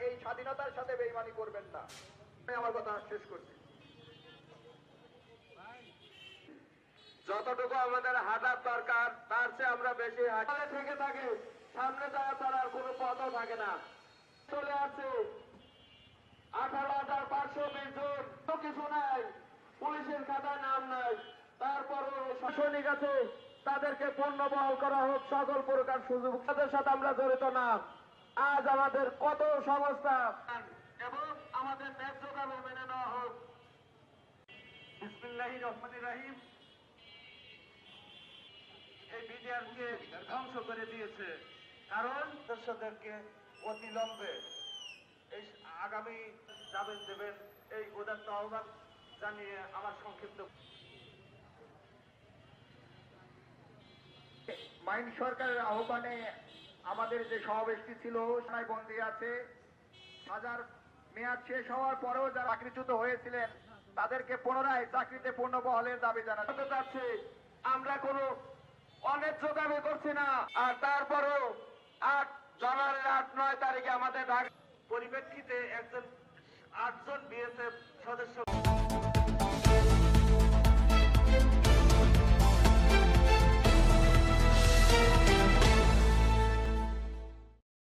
এই স্বাধীনতার সাথে বেইমানি করবেন না। আমি আমার কথা শেষ করছি। যতটুকু আমাদের হাঁটার দরকার, তার চেয়ে আমরা বেশি থেকে থাকে, সামনে যাওয়া ছাড়া আর কোনো পথও থাকে না। চলে আসছে। আঠারো হাজার পাঁচশো বিশ জন। তো কিছু নাই, পুলিশের খাতায় নাম নাই। তারপরও সৈনিক আছে, তাদেরকে পণ্য বহল করা হোক, সকল প্রকার সুযোগ। তাদের সাথে আমরা জড়িত না। আজ আমাদের কত সংস্থা? এবং আমাদের ন্যায্য দাবি মেনে নেওয়া হোক। রহমানির রাহিম। এই ধ্বংস করে দিয়েছে। কারণ দর্শকদেরকে অতিলম্বে এই আগামী যাবেন দেবেন। এই উদাত্ত আহ্বান জানিয়ে আমার সংক্ষিপ্ত মাইন সরকারের আহ্বানে আমাদের যে সমাবেশটি ছিল সেখানে বন্দী আছে। হাজার মেয়াদ শেষ হওয়ার পরেও যারা চাকরিচ্যুত হয়েছিলেন, তাদেরকে পুনরায় চাকরিতে পূর্ণ বহলের দাবি জানাতে যাচ্ছে আমরা কোনো অনেক দাবি করছি না। আর তারপরও আট জানুয়ারির আট, নয় তারিখে আমাদের পরিপ্রেক্ষিতে একজন আটজন বিএসএফ সদস্য